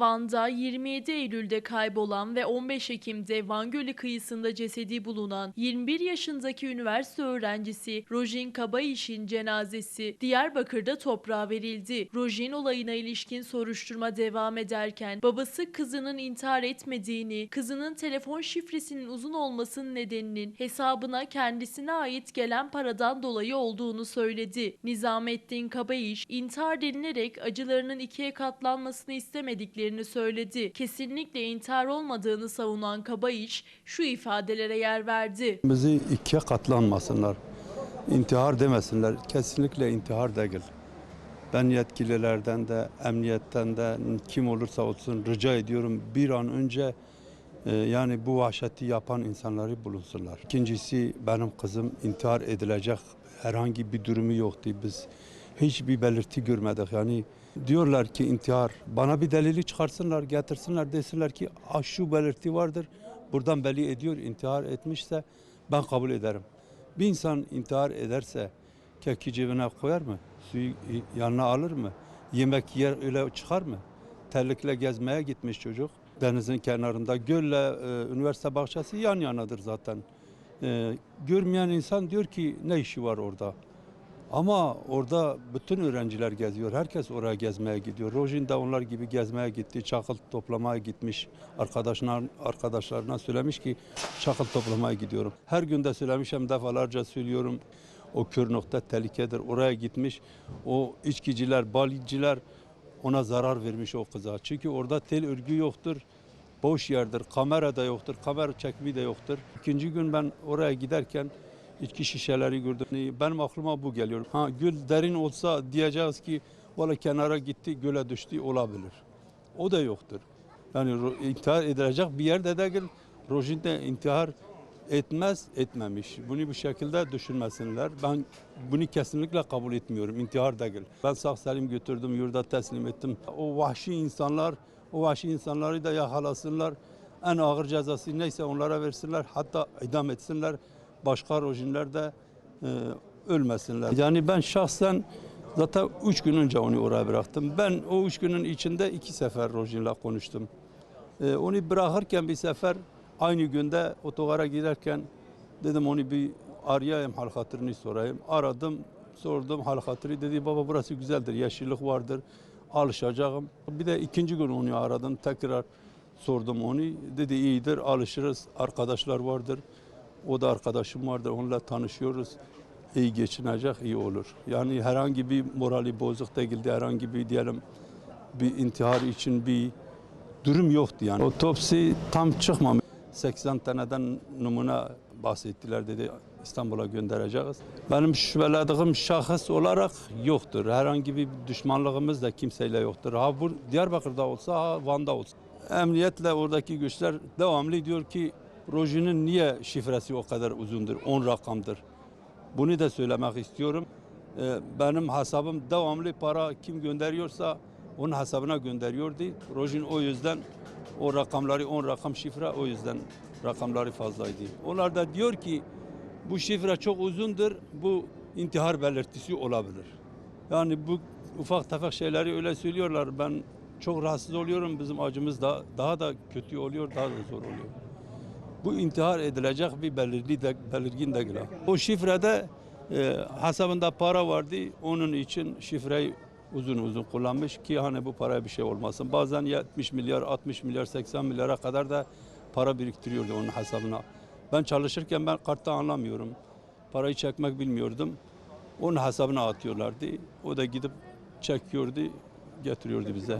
Van'da 27 Eylül'de kaybolan ve 15 Ekim'de Van Gölü kıyısında cesedi bulunan 21 yaşındaki üniversite öğrencisi Rojin Kabayiş'in cenazesi Diyarbakır'da toprağa verildi. Rojin olayına ilişkin soruşturma devam ederken babası kızının intihar etmediğini, kızının telefon şifresinin uzun olmasının nedeninin hesabına kendisine ait gelen paradan dolayı olduğunu söyledi. Nizamettin Kabayiş intihar denilerek acılarının ikiye katlanmasını istemediklerini söyledi. Kesinlikle intihar olmadığını savunan Kabayiş şu ifadelere yer verdi. Bizi ikiye katlanmasınlar. İntihar demesinler. Kesinlikle intihar değil. Ben yetkililerden de, emniyetten de kim olursa olsun rica ediyorum bir an önce e, yani bu vahşeti yapan insanları bulunsunlar. İkincisi benim kızım intihar edilecek herhangi bir durumu yoktu. Biz hiçbir belirti görmedik. Yani diyorlar ki intihar. Bana bir delili çıkarsınlar, getirsinler desinler ki "Ah, şu belirti vardır. Buradan belli ediyor intihar etmişse ben kabul ederim. Bir insan intihar ederse keki cebine koyar mı? Suyu yanına alır mı? Yemek yer öyle çıkar mı? Terlikle gezmeye gitmiş çocuk. Denizin kenarında gölle e, üniversite bahçesi yan yanadır zaten. E, görmeyen insan diyor ki ne işi var orada? Ama orada bütün öğrenciler geziyor. Herkes oraya gezmeye gidiyor. Rojin de onlar gibi gezmeye gitti. Çakıl toplamaya gitmiş. Arkadaşına, arkadaşlarına söylemiş ki çakıl toplamaya gidiyorum. Her gün de söylemişim defalarca söylüyorum. O kör nokta tehlikedir. Oraya gitmiş. O içkiciler, baliciler ona zarar vermiş o kıza. Çünkü orada tel örgü yoktur. Boş yerdir. Kamera da yoktur. Kamera çekimi de yoktur. İkinci gün ben oraya giderken içki şişeleri gördüm. Benim aklıma bu geliyor. Ha göl derin olsa diyeceğiz ki valla kenara gitti göle düştü olabilir. O da yoktur. Yani intihar edilecek bir yerde değil. Rojin de intihar etmez, etmemiş. Bunu bu şekilde düşünmesinler. Ben bunu kesinlikle kabul etmiyorum. İntihar değil. Ben sağ salim götürdüm, yurda teslim ettim. O vahşi insanlar, o vahşi insanları da yakalasınlar. En ağır cezası neyse onlara versinler. Hatta idam etsinler. Başka rojinler de e, ölmesinler. Yani ben şahsen zaten üç gün önce onu oraya bıraktım. Ben o üç günün içinde iki sefer rojinle konuştum. E, onu bırakırken bir sefer aynı günde otogara giderken dedim onu bir arayayım hal hatırını sorayım. Aradım sordum hal hatırı dedi baba burası güzeldir yeşillik vardır alışacağım. Bir de ikinci gün onu aradım tekrar sordum onu dedi iyidir alışırız arkadaşlar vardır. O da arkadaşım vardır onunla tanışıyoruz. İyi geçinecek iyi olur. Yani herhangi bir morali bozuk değildi herhangi bir diyelim bir intihar için bir durum yoktu yani. Otopsi tam çıkmamış. 80 taneden numune bahsettiler dedi İstanbul'a göndereceğiz. Benim şüphelediğim şahıs olarak yoktur. Herhangi bir düşmanlığımız da kimseyle yoktur. Ha bu Diyarbakır'da olsa ha Van'da olsa. Emniyetle oradaki güçler devamlı diyor ki Rojin'in niye şifresi o kadar uzundur? 10 rakamdır. Bunu da söylemek istiyorum. Ee, Benim hesabım devamlı para kim gönderiyorsa onun hesabına gönderiyordu. Rojin o yüzden o rakamları 10 rakam şifre o yüzden rakamları fazlaydı. Onlar da diyor ki bu şifre çok uzundur. Bu intihar belirtisi olabilir. Yani bu ufak tefek şeyleri öyle söylüyorlar. Ben çok rahatsız oluyorum. Bizim acımız da daha da kötü oluyor, daha da zor oluyor. Bu intihar edilecek bir belirli de, belirgin değil. O şifrede e, hesabında para vardı. Onun için şifreyi uzun uzun kullanmış ki hani bu paraya bir şey olmasın. Bazen 70 milyar, 60 milyar, 80 milyara kadar da para biriktiriyordu onun hesabına. Ben çalışırken ben karttan anlamıyorum. Parayı çekmek bilmiyordum. Onun hesabına atıyorlardı. O da gidip çekiyordu, getiriyordu bize.